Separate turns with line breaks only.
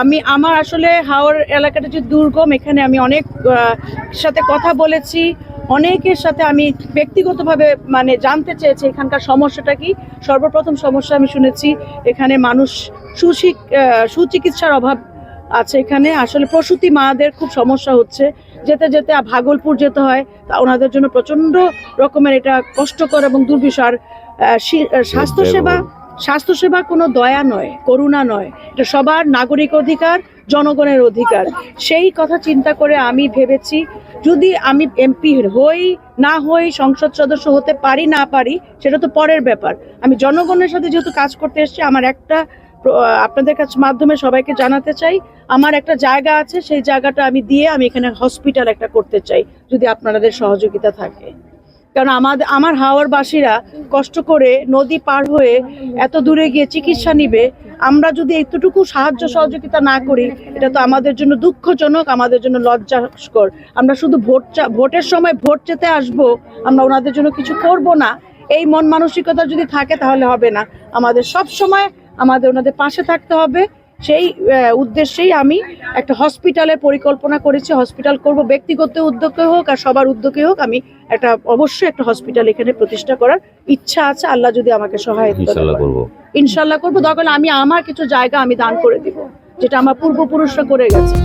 আমি আমার আসলে হাওড় এলাকাটা যে দুর্গম এখানে আমি অনেক সাথে কথা বলেছি। অনেকের সাথে আমি ব্যক্তিগতভাবে মানে জানতে চেয়েছি এখানকার সমস্যাটা কি। সর্বপ্রথম সমস্যা আমি শুনেছি, এখানে মানুষ সুশিক সুচিকিৎসার অভাব আছে এখানে। আসলে প্রসূতি মাদের খুব সমস্যা হচ্ছে। যেতে যেতে ভাগলপুর যেতে হয়, তা ওনাদের জন্য প্রচণ্ড রকমের এটা কষ্টকর এবং শি- স্বাস্থ্যসেবা স্বাস্থ্যসেবা কোনো দয়া নয়, করুণা নয়। এটা সবার নাগরিক অধিকার, জনগণের অধিকার। সেই কথা চিন্তা করে আমি ভেবেছি, যদি আমি এমপি হই, না হই, সংসদ সদস্য হতে পারি, না পারি, সেটা তো পরের ব্যাপার। আমি জনগণের সাথে যেহেতু কাজ করতে এসেছি, আমার একটা আপনাদের কাছে মাধ্যমে সবাইকে জানাতে চাই, আমার একটা জায়গা আছে, সেই জায়গাটা আমি দিয়ে আমি এখানে হসপিটাল একটা করতে চাই, যদি আপনাদের সহযোগিতা থাকে। কারণ আমাদের আমার হাওড়বাসীরা কষ্ট করে নদী পার হয়ে এত দূরে গিয়ে চিকিৎসা নিবে, আমরা যদি এতটুকু সাহায্য সহযোগিতা না করি, এটা তো আমাদের জন্য দুঃখজনক, আমাদের জন্য লজ্জাস্কর। আমরা শুধু ভোট ভোটের সময় ভোট চেতে আসব, আমরা ওনাদের জন্য কিছু করব না। এই মন মানসিকতা যদি থাকে তাহলে হবে না। আমাদের সব সময় আমাদের ওনাদের পাশে থাকতে হবে। সেই উদ্দেশ্যেই আমি একটা হসপিটালের পরিকল্পনা করেছি হসপিটাল করব ব্যক্তিগত উদ্যোগে হোক আর সবার উদ্যোগে হোক আমি একটা অবশ্যই একটা হসপিটাল এখানে প্রতিষ্ঠা করার ইচ্ছা আছে আল্লাহ যদি আমাকে সহায়তা
করব।
ইনশাল্লাহ করব তখন আমি আমার কিছু জায়গা আমি দান করে দিব যেটা আমার পূর্বপুরুষরা করে গেছে।